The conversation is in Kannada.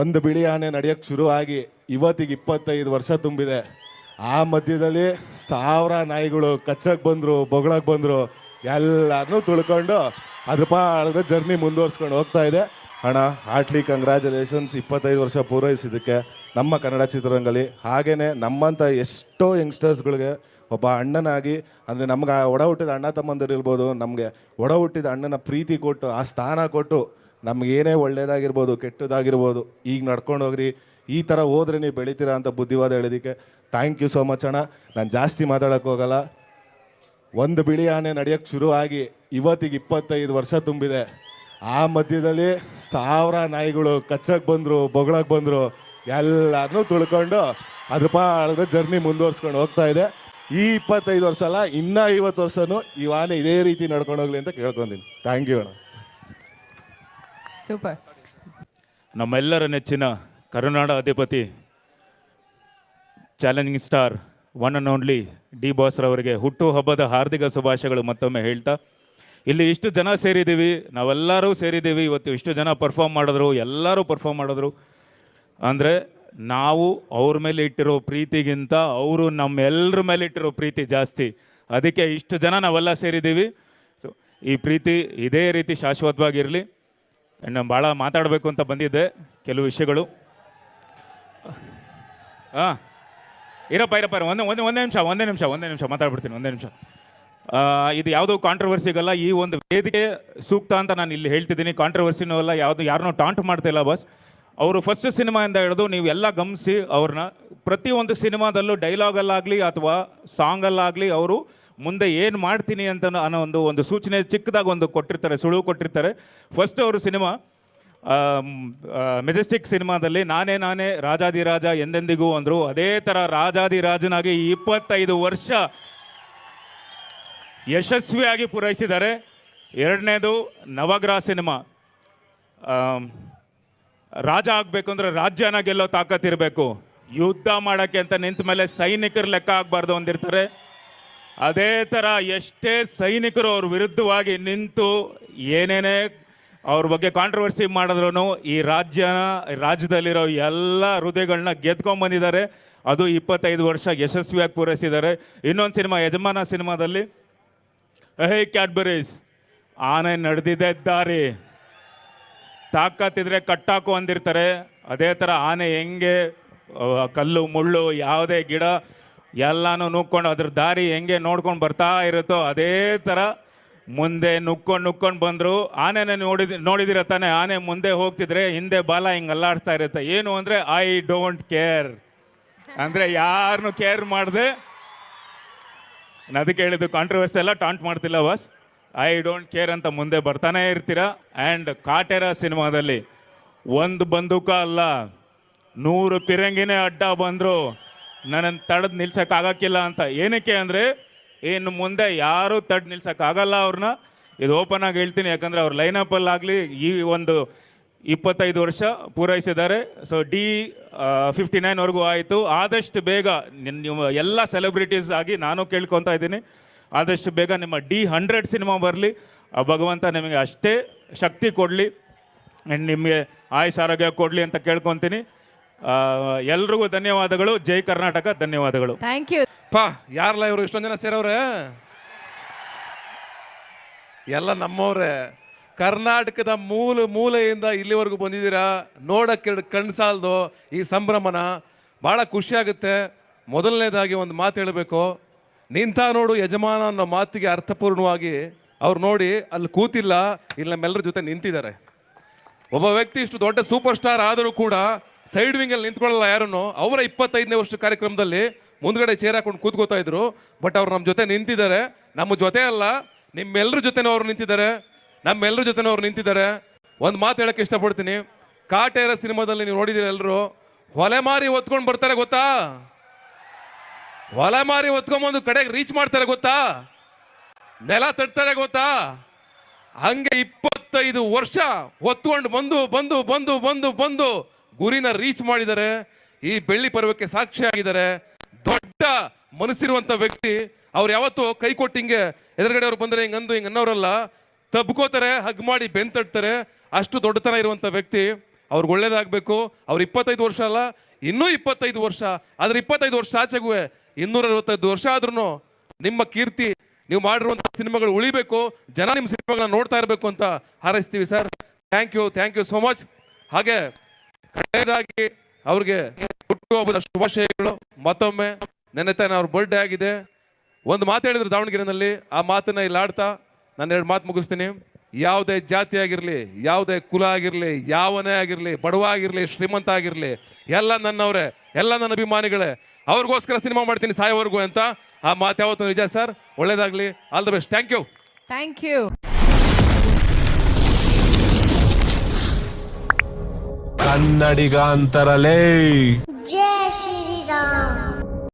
ಒಂದು ಬಿಳಿ ಆನೆ ನಡೆಯೋಕ್ಕೆ ಶುರುವಾಗಿ ಇವತ್ತಿಗೆ ಇಪ್ಪತ್ತೈದು ವರ್ಷ ತುಂಬಿದೆ. ಆ ಮಧ್ಯದಲ್ಲಿ ಸಾವಿರ ನಾಯಿಗಳು ಕಚ್ಚಕ್ಕೆ ಬಂದರು ಬೊಗಳಕ್ಕೆ ಬಂದರು ಎಲ್ಲರನ್ನೂ ತುಳ್ಕೊಂಡು ಅದ್ರ ಪಾಳದ ಜರ್ನಿ ಮುಂದುವರ್ಸ್ಕೊಂಡು ಹೋಗ್ತಾ ಇದೆ. ಅಣ್ಣ, ಹಾರ್ಟ್ಲಿ ಕಂಗ್ರ್ಯಾಚುಲೇಷನ್ಸ್ ಇಪ್ಪತ್ತೈದು ವರ್ಷ ಪೂರೈಸಿದ್ದಕ್ಕೆ ನಮ್ಮ ಕನ್ನಡ ಚಿತ್ರರಂಗಲಿ ಹಾಗೆಯೇ ನಮ್ಮಂಥ ಎಷ್ಟೋ ಯಂಗ್ಸ್ಟರ್ಸ್ಗಳಿಗೆ ಒಬ್ಬ ಅಣ್ಣನಾಗಿ, ಅಂದರೆ ನಮ್ಗೆ ಒಡ ಹುಟ್ಟಿದ ಅಣ್ಣ ತಮ್ಮಂದಿರು ಇರ್ಬೋದು ನಮಗೆ ಒಡ ಹುಟ್ಟಿದ ಅಣ್ಣನ ಪ್ರೀತಿ ಕೊಟ್ಟು, ಆ ಸ್ಥಾನ ಕೊಟ್ಟು ನಮ್ಗೆ ಏನೇ ಒಳ್ಳೇದಾಗಿರ್ಬೋದು, ಕೆಟ್ಟದಾಗಿರ್ಬೋದು, ಈಗ ನಡ್ಕೊಂಡು ಹೋಗ್ರಿ, ಈ ಥರ ಹೋದ್ರೆ ನೀವು ಬೆಳಿತೀರಾ ಅಂತ ಬುದ್ಧಿವಾದ ಹೇಳಿದಕ್ಕೆ ಥ್ಯಾಂಕ್ ಯು ಸೋ ಮಚ್ ಅಣ್ಣ. ನಾನು ಜಾಸ್ತಿ ಮಾತಾಡೋಕ್ಕೆ ಹೋಗಲ್ಲ. ಒಂದು ಬಿಳಿ ಆನೆ ನಡೆಯೋಕ್ಕೆ ಶುರುವಾಗಿ ಇವತ್ತಿಗೆ ಇಪ್ಪತ್ತೈದು ವರ್ಷ ತುಂಬಿದೆ. ಆ ಮಧ್ಯದಲ್ಲಿ ಸಾವಿರ ನಾಯಿಗಳು ಕಚ್ಚಕ್ಕೆ ಬಂದರು ಬೊಗಳಕ್ಕೆ ಬಂದರು ಎಲ್ಲರನ್ನೂ ತುಳ್ಕೊಂಡು ಅದ್ರ ಪಾಡಿಗೆ ಜರ್ನಿ ಮುಂದುವರ್ಸ್ಕೊಂಡು ಹೋಗ್ತಾ ಇದೆ. ಈ ಇಪ್ಪತ್ತೈದು ವರ್ಷ ಅಲ್ಲ, ಇನ್ನೂ ಐವತ್ತು ವರ್ಷನೂ ಈ ಆನೆ ಇದೇ ರೀತಿ ನಡ್ಕೊಂಡು ಹೋಗಲಿ ಅಂತ ಕೇಳ್ಕೊಂತೀನಿ. ಥ್ಯಾಂಕ್ ಯು ಅಣ್ಣ. ಸೂಪರ್ ನಮ್ಮೆಲ್ಲರ ನೆಚ್ಚಿನ ಕರುನಾಡ ಅಧಿಪತಿ challenging star one and only D ಬಾಸ್ರವರಿಗೆ ಹುಟ್ಟು ಹಬ್ಬದ ಹಾರ್ದಿಕ ಶುಭಾಶಯಗಳು ಮತ್ತೊಮ್ಮೆ ಹೇಳ್ತಾ, ಇಲ್ಲಿ ಇಷ್ಟು ಜನ ಸೇರಿದ್ದೀವಿ, ನಾವೆಲ್ಲರೂ ಸೇರಿದ್ದೀವಿ, ಇವತ್ತು ಇಷ್ಟು ಜನ ಪರ್ಫಾರ್ಮ್ ಮಾಡಿದ್ರು, ಎಲ್ಲರೂ ಪರ್ಫಾರ್ಮ್ ಮಾಡಿದ್ರು. ಅಂದರೆ ನಾವು ಅವ್ರ ಮೇಲೆ ಇಟ್ಟಿರೋ ಪ್ರೀತಿಗಿಂತ ಅವರು ನಮ್ಮೆಲ್ಲರ ಮೇಲೆ ಇಟ್ಟಿರೋ ಪ್ರೀತಿ ಜಾಸ್ತಿ. ಅದಕ್ಕೆ ಇಷ್ಟು ಜನ ನಾವೆಲ್ಲ ಸೇರಿದ್ದೀವಿ. ಸೊ ಈ ಪ್ರೀತಿ ಇದೇ ರೀತಿ ಶಾಶ್ವತವಾಗಿರಲಿ. ನಾನು ಭಾಳ ಮಾತಾಡಬೇಕು ಅಂತ ಬಂದಿದ್ದೆ, ಕೆಲವು ವಿಷಯಗಳು. ಹಾಂ ಇರಪ್ಪ ಇರಪ್ಪ, ಇರು. ಒಂದೇ ಒಂದೇ ಒಂದೇ ನಿಮಿಷ ಒಂದೇ ನಿಮಿಷ ಒಂದೇ ನಿಮಿಷ, ಮಾತಾಡ್ಬಿಡ್ತೀನಿ, ಒಂದೇ ನಿಮಿಷ. ಇದು ಯಾವುದೋ ಕಾಂಟ್ರವರ್ಸಿಗಲ್ಲ ಈ ಒಂದು ವೇದಿಕೆ ಸೂಕ್ತ ಅಂತ ನಾನು ಇಲ್ಲಿ ಹೇಳ್ತಿದ್ದೀನಿ. ಕಾಂಟ್ರವರ್ಸಿನೂ ಅಲ್ಲ, ಯಾವುದು ಯಾರನ್ನೂ ಟಾಂಟ್ ಮಾಡ್ತಿಲ್ಲ ಬಸ್ ಅವರು ಫಸ್ಟ್ ಸಿನಿಮಾಯಿಂದ ಹಿಡಿದು ನೀವು ಎಲ್ಲ ಗಮನಿಸಿ ಅವ್ರನ್ನ. ಪ್ರತಿಯೊಂದು ಸಿನಿಮಾದಲ್ಲೂ ಡೈಲಾಗಲ್ಲಾಗಲಿ ಅಥವಾ ಸಾಂಗಲ್ಲಾಗಲಿ ಅವರು ಮುಂದೆ ಏನು ಮಾಡ್ತೀನಿ ಅಂತ ಅನ್ನೋ ಒಂದು ಒಂದು ಸೂಚನೆ ಚಿಕ್ಕದಾಗಿ ಒಂದು ಕೊಟ್ಟಿರ್ತಾರೆ ಸುಳು ಕೊಟ್ಟಿರ್ತಾರೆ. ಫಸ್ಟ್ ಅವರು ಸಿನಿಮಾ ಮೆಜೆಸ್ಟಿಕ್ ಸಿನಿಮಾದಲ್ಲಿ ನಾನೇ ನಾನೇ ರಾಜಾದಿರಾಜ ಎಂದೆಂದಿಗೂ ಅಂದರು. ಅದೇ ಥರ ರಾಜಾದಿರಾಜನಾಗಿ ರಾಜನಾಗಿ ಇಪ್ಪತ್ತೈದು ವರ್ಷ ಯಶಸ್ವಿಯಾಗಿ ಪೂರೈಸಿದ್ದಾರೆ. ಎರಡನೇದು ನವಗ್ರಹ ಸಿನಿಮಾ. ರಾಜ ಆಗಬೇಕು ಅಂದರೆ ರಾಜ್ಯನ ಗೆಲ್ಲೋ ತಾಕತ್ತಿರಬೇಕು ಯುದ್ಧ ಮಾಡೋಕ್ಕೆ ಅಂತ ನಿಂತ ಮೇಲೆ ಸೈನಿಕರ ಲೆಕ್ಕ ಆಗಬಾರ್ದು ಅಂದಿರ್ತಾರೆ. ಅದೇ ಥರ ಎಷ್ಟೇ ಸೈನಿಕರು ಅವ್ರ ವಿರುದ್ಧವಾಗಿ ನಿಂತು ಏನೇನೇ ಅವ್ರ ಬಗ್ಗೆ ಕಾಂಟ್ರವರ್ಸಿ ಮಾಡಿದ್ರು ಈ ರಾಜ್ಯ ರಾಜ್ಯದಲ್ಲಿರೋ ಎಲ್ಲ ಹೃದಯಗಳನ್ನ ಗೆದ್ಕೊಂಡ್ಬಂದಿದ್ದಾರೆ ಅದು ಇಪ್ಪತ್ತೈದು ವರ್ಷ ಯಶಸ್ವಿಯಾಗಿ ಪೂರೈಸಿದ್ದಾರೆ. ಇನ್ನೊಂದು ಸಿನಿಮಾ, ಯಜಮಾನ ಸಿನಿಮಾದಲ್ಲಿ ಹೇ ಕ್ಯಾಡ್ಬರೀಸ್ ಆನೆ ನಡೆದಿದೆ ದಾರಿ. ತಾಕತ್ತಿದ್ರೆ ಕಟ್ಟಾಕು ಅಂದಿರ್ತಾರೆ. ಅದೇ ಥರ ಆನೆ ಹೆಂಗೆ ಕಲ್ಲು, ಮುಳ್ಳು, ಯಾವುದೇ ಗಿಡ ಎಲ್ಲನೂ ನುಕ್ಕೊಂಡು ಅದ್ರ ದಾರಿ ಹೆಂಗೆ ನೋಡ್ಕೊಂಡು ಬರ್ತಾ ಇರುತ್ತೋ ಅದೇ ಥರ ಮುಂದೆ ನುಕ್ಕೊಂಡು ನುಕ್ಕೊಂಡು ಬಂದರು. ಆನೆನ ನೋಡಿದ, ನೋಡಿದಿರ ತಾನೆ, ಆನೆ ಮುಂದೆ ಹೋಗ್ತಿದ್ರೆ ಹಿಂದೆ ಬಾಲ ಹಿಂಗೆ ಅಲ್ಲಾಡ್ತಾ ಇರುತ್ತೆ. ಏನು ಅಂದರೆ ಐ ಡೋಂಟ್ ಕೇರ್ ಅಂದರೆ ಯಾರನ್ನು ಕೇರ್ ಮಾಡದೆ. ಅದಕ್ಕೆ ಹೇಳಿದ್ದು ಕಾಂಟ್ರವರ್ಸಿ ಎಲ್ಲ ಟಾಂಟ್ ಮಾಡ್ತಿಲ್ಲ ಬಸ್ ಐ ಡೋಂಟ್ ಕೇರ್ ಅಂತ ಮುಂದೆ ಬರ್ತಾನೆ ಇರ್ತೀರ? ಆ್ಯಂಡ್ ಕಾಟೆರ ಸಿನಿಮಾದಲ್ಲಿ ಒಂದು ಬಂದೂಕ ಅಲ್ಲ, ನೂರು ಪಿರಂಗಿನೇ ಅಡ್ಡ ಬಂದರು. ನನ್ನನ್ನು ತಡೆದು ನಿಲ್ಸೋಕ್ಕಾಗಕ್ಕಿಲ್ಲ ಅಂತ. ಏನಕ್ಕೆ ಅಂದರೆ, ಇನ್ನು ಮುಂದೆ ಯಾರೂ ತಡೆದು ನಿಲ್ಸೋಕ್ಕಾಗಲ್ಲ ಅವ್ರನ್ನ ಇದು ಓಪನ್ ಆಗಿ ಹೇಳ್ತೀನಿ, ಯಾಕಂದರೆ ಅವ್ರ ಲೈನಪ್ಪಲ್ಲಾಗಲಿ ಈ ಒಂದು ಇಪ್ಪತ್ತೈದು ವರ್ಷ ಪೂರೈಸಿದ್ದಾರೆ. ಸೊ ಡಿ ಫಿಫ್ಟಿ ನೈನ್ವರೆಗೂ ಆಯಿತು. ಆದಷ್ಟು ಬೇಗ ನಿಮ್ಮ ಎಲ್ಲ ಸೆಲೆಬ್ರಿಟೀಸ್ ಆಗಿ ನಾನು ಕೇಳ್ಕೊತಾ ಇದ್ದೀನಿ. ಆದಷ್ಟು ಬೇಗ ನಿಮ್ಮ ಡಿ ಹಂಡ್ರೆಡ್ ಸಿನಿಮಾ ಬರಲಿ. ಆ ಭಗವಂತ ನಿಮಗೆ ಅಷ್ಟೇ ಶಕ್ತಿ ಕೊಡಲಿ. ಆ್ಯಂಡ್ ನಿಮಗೆ ಆಯುಷ್ ಆರೋಗ್ಯ ಕೊಡಲಿ ಅಂತ ಕೇಳ್ಕೊತೀನಿ. ಎಲ್ರಿಗೂ ಧನ್ಯವಾದಗಳು. ಜೈ ಕರ್ನಾಟಕ ಧನ್ಯವಾದಗಳು. ಥ್ಯಾಂಕ್ ಯು ಪಾ ಯಾರಲ್ಲ ಇವರು ಇಷ್ಟೊಂದು ಜನ ಸೇರವ್ರೆ ಎಲ್ಲ ನಮ್ಮವ್ರೆ ಕರ್ನಾಟಕದ ಮೂಲ ಮೂಲೆಯಿಂದ ಇಲ್ಲಿವರೆಗೂ ಬಂದಿದ್ದೀರಾ? ನೋಡಕ್ಕೆ ಎರಡು ಕಣ್ಣು ಸಾಲದು ಈ ಸಂಭ್ರಮನ. ಭಾಳ ಖುಷಿ ಆಗುತ್ತೆ ಮೊದಲನೇದಾಗಿ ಒಂದು ಮಾತು ಹೇಳಬೇಕು. ನಿಂತ ನೋಡು ಯಜಮಾನ ಅನ್ನೋ ಮಾತಿಗೆ ಅರ್ಥಪೂರ್ಣವಾಗಿ ಅವ್ರು ನೋಡಿ ಅಲ್ಲಿ ಕೂತಿಲ್ಲ ಇಲ್ಲಿ ನಮ್ಮೆಲ್ಲರ ಜೊತೆ ನಿಂತಿದ್ದಾರೆ. ಒಬ್ಬ ವ್ಯಕ್ತಿ ಇಷ್ಟು ದೊಡ್ಡ ಸೂಪರ್ ಸ್ಟಾರ್ ಆದರೂ ಕೂಡ ಸೈಡ್ ವಿಂಗ್ ಅಲ್ಲಿ ನಿಂತ್ಕೊಳ್ಳಲ್ಲ ಯಾರನ್ನು. ಅವರ ಇಪ್ಪತ್ತೈದನೇ ವರ್ಷ ಕಾರ್ಯಕ್ರಮದಲ್ಲಿ ಮುಂದ್ಗಡೆ ಚೇರ್ ಹಾಕೊಂಡು ಕೂತ್ಕೋತಾ ಇದ್ರು. ಬಟ್ ಅವ್ರು ನಮ್ಮ ಜೊತೆ ನಿಂತಿದ್ದಾರೆ. ನಮ್ಮ ಜೊತೆ ಅಲ್ಲ ನಿಮ್ಮೆಲ್ಲರ ಜೊತೆನೂ ಅವ್ರು ನಿಂತಿದ್ದಾರೆ. ನಮ್ಮೆಲ್ಲರ ಜೊತೆನೂ ಅವ್ರು ನಿಂತಿದ್ದಾರೆ. ಒಂದು ಮಾತು ಹೇಳಕ್ಕೆ ಇಷ್ಟಪಡ್ತೀನಿ. ಕಾಟೇರ ಸಿನಿಮಾದಲ್ಲಿ ನೀವು ನೋಡಿದಿರ ಎಲ್ಲರೂ ಹೊಲೆ ಮಾರಿ ಹೊತ್ಕೊಂಡು ಬರ್ತಾರೆ ಗೊತ್ತಾ? ಹೊಲೆ ಮಾರಿ ಹೊತ್ಕೊಂಬಂದು ಕಡೆಗೆ ರೀಚ್ ಮಾಡ್ತಾರೆ ಗೊತ್ತಾ? ನೆಲ ತಟ್ತಾರೆ ಗೊತ್ತಾ? ಹಂಗೆ ಇಪ್ಪತ್ತೈದು ವರ್ಷ ಹೊತ್ಕೊಂಡು ಬಂದು ಬಂದು ಬಂದು ಬಂದು ಬಂದು ಗುರಿನ ರೀಚ್ ಮಾಡಿದ್ದಾರೆ ಈ ಬೆಳ್ಳಿ ಪರ್ವಕ್ಕೆ ಸಾಕ್ಷಿಯಾಗಿದ್ದಾರೆ ದೊಡ್ಡ ಮನಸ್ಸಿರುವಂತ ವ್ಯಕ್ತಿ ಅವ್ರು ಯಾವತ್ತೂ ಕೈ ಕೊಟ್ಟು ಹಿಂಗೆ ಎದುರುಗಡೆ ಅವ್ರು ಬಂದ್ರೆ ಹಿಂಗಂದು ಹಿಂಗೆ ಅನ್ನೋರಲ್ಲ. ತಬ್ಕೋತಾರೆ, ಹಗ್ ಮಾಡಿ ಬೆಂತಡ್ತಾರೆ ಅಷ್ಟು ದೊಡ್ಡತನ ಇರುವಂತ ವ್ಯಕ್ತಿ ಅವ್ರಿಗೆ ಒಳ್ಳೇದಾಗಬೇಕು. ಅವ್ರು ಇಪ್ಪತ್ತೈದು ವರ್ಷ ಅಲ್ಲ, ಇನ್ನೂ ಇಪ್ಪತ್ತೈದು ವರ್ಷ. ಆದ್ರೆ ಇಪ್ಪತ್ತೈದು ವರ್ಷ ಆಚೆಗೂ ಇನ್ನೂರ ಅರವತ್ತೈದು ವರ್ಷ ಆದ್ರೂ ನಿಮ್ಮ ಕೀರ್ತಿ, ನೀವು ಮಾಡಿರುವಂಥ ಸಿನಿಮಾಗಳು ಉಳಿಬೇಕು. ಜನ ನಿಮ್ಮ ಸಿನಿಮಾಗಳನ್ನ ನೋಡ್ತಾ ಇರಬೇಕು ಅಂತ ಹಾರೈಸ್ತೀವಿ sir. Thank you thank you so much ಹಾಗೆ ಕಡೆಯದಾಗಿ ಅವ್ರಿಗೆ ಹುಟ್ಟುಹಬ್ಬದ ಶುಭಾಶಯಗಳು. ಮತ್ತೊಮ್ಮೆ ನೆನ್ನೆ ತಾನೆ ಅವ್ರ ಬರ್ಡೇ ಆಗಿದೆ. ಒಂದು ಮಾತು ಹೇಳಿದ್ರು ದಾವಣಗೆರೆನಲ್ಲಿ. ಆ ಮಾತನ್ನ ಇಲ್ಲಿ ಆಡ್ತಾ ನಾನು ಎರಡು ಮಾತು ಮುಗಿಸ್ತೀನಿ. ಯಾವುದೇ ಜಾತಿ ಆಗಿರಲಿ, ಯಾವುದೇ ಕುಲ ಆಗಿರಲಿ, ಯಾವನೇ ಆಗಿರಲಿ, ಬಡವ ಆಗಿರಲಿ, ಶ್ರೀಮಂತ ಆಗಿರಲಿ, ಎಲ್ಲ ನನ್ನವರೇ, ಎಲ್ಲ ನನ್ನ ಅಭಿಮಾನಿಗಳೇ, ಅವ್ರಿಗೋಸ್ಕರ ಸಿನಿಮಾ ಮಾಡ್ತೀನಿ ಸಾಯೋವರೆಗೂ ಅಂತ ಆ ಮಾತು ಯಾವತ್ತೂ ನಿಜ ಸರ್? ಒಳ್ಳೇದಾಗಲಿ. All the best thank you thank you Kannadiga ಅಂತರಲೇ ಜಯ ಶ್ರೀರಾಮ್.